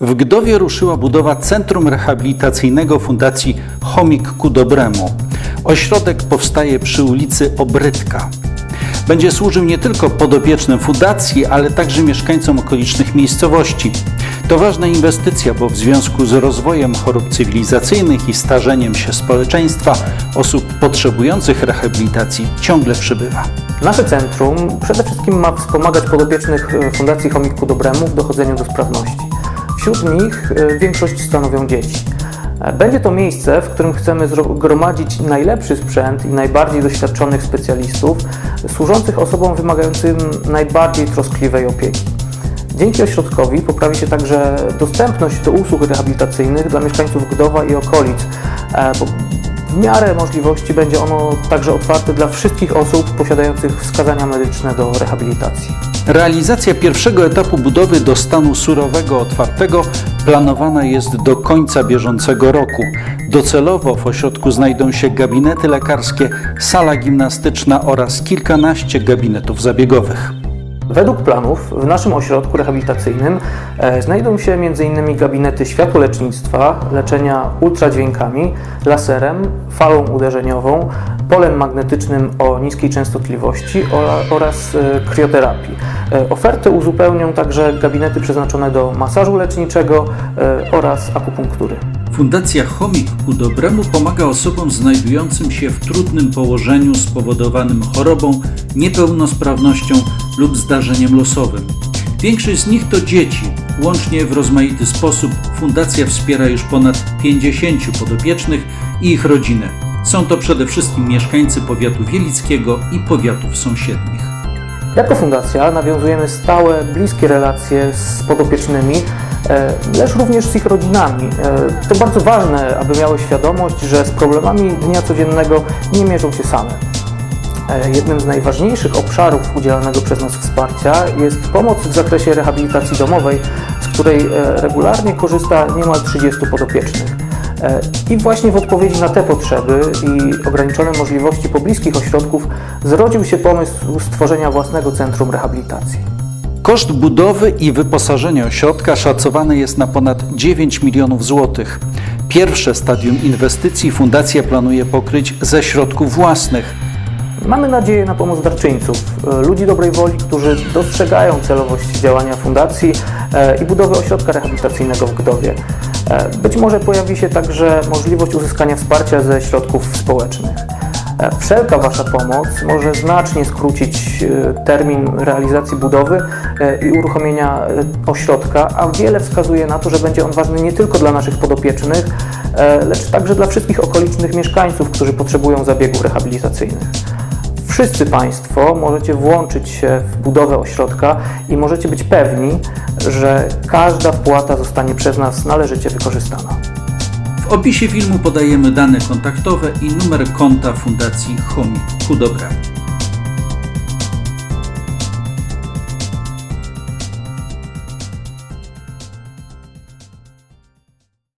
W Gdowie ruszyła budowa Centrum Rehabilitacyjnego Fundacji Chomik ku Dobremu. Ośrodek powstaje przy ulicy Obrytka. Będzie służył nie tylko podopiecznym fundacji, ale także mieszkańcom okolicznych miejscowości. To ważna inwestycja, bo w związku z rozwojem chorób cywilizacyjnych i starzeniem się społeczeństwa osób potrzebujących rehabilitacji ciągle przybywa. Nasze centrum przede wszystkim ma wspomagać podopiecznych e, Fundacji Chomik ku Dobremu w dochodzeniu do sprawności. Wśród nich e, większość stanowią dzieci. E, Będzie to miejsce, w którym chcemy zgromadzić najlepszy sprzęt i najbardziej doświadczonych specjalistów służących osobom wymagającym najbardziej troskliwej opieki. Dzięki ośrodkowi poprawi się także dostępność do usług rehabilitacyjnych dla mieszkańców Gdowa i okolic, e, w miarę możliwości będzie ono także otwarte dla wszystkich osób posiadających wskazania medyczne do rehabilitacji. Realizacja pierwszego etapu budowy do stanu surowego otwartego planowana jest do końca bieżącego roku. Docelowo w ośrodku znajdą się gabinety lekarskie, sala gimnastyczna oraz kilkanaście gabinetów zabiegowych. Według planów w naszym ośrodku rehabilitacyjnym e, znajdą się m.in. gabinety światłolecznictwa, leczenia ultradźwiękami, laserem, falą uderzeniową, polem magnetycznym o niskiej częstotliwości ora- oraz e, krioterapii. E, Ofertę uzupełnią także gabinety przeznaczone do masażu leczniczego oraz akupunktury. Fundacja Chomik ku Dobremu pomaga osobom znajdującym się w trudnym położeniu spowodowanym chorobą, niepełnosprawnością lub zdarzeniem losowym. Większość z nich to dzieci. Łącznie w rozmaity sposób fundacja wspiera już ponad 50 podopiecznych i ich rodziny. Są to przede wszystkim mieszkańcy powiatu wielickiego i powiatów sąsiednich. Jako fundacja nawiązujemy stałe, bliskie relacje z podopiecznymi, e, lecz również z ich rodzinami. E, To bardzo ważne, aby miały świadomość, że z problemami dnia codziennego nie mierzą się same. E, Jednym z najważniejszych obszarów udzielanego przez nas wsparcia jest pomoc w zakresie rehabilitacji domowej, z której e, regularnie korzysta niemal 30 podopiecznych. E, I właśnie w odpowiedzi na te potrzeby i ograniczone możliwości pobliskich ośrodków zrodził się pomysł stworzenia własnego centrum rehabilitacji. Koszt budowy i wyposażenia ośrodka szacowany jest na ponad 9 milionów złotych. Pierwsze stadium inwestycji fundacja planuje pokryć ze środków własnych. Mamy nadzieję na pomoc darczyńców, e, ludzi dobrej woli, którzy dostrzegają celowość działania fundacji e, i budowy ośrodka rehabilitacyjnego w Gdowie. E, Być może pojawi się także możliwość uzyskania wsparcia ze środków społecznych. Wszelka Wasza pomoc może znacznie skrócić termin realizacji budowy i uruchomienia ośrodka, a wiele wskazuje na to, że będzie on ważny nie tylko dla naszych podopiecznych, lecz także dla wszystkich okolicznych mieszkańców, którzy potrzebują zabiegów rehabilitacyjnych. Wszyscy Państwo możecie włączyć się w budowę ośrodka i możecie być pewni, że każda wpłata zostanie przez nas należycie wykorzystana. W opisie filmu podajemy dane kontaktowe i numer konta Fundacji Chomik ku Dobremu.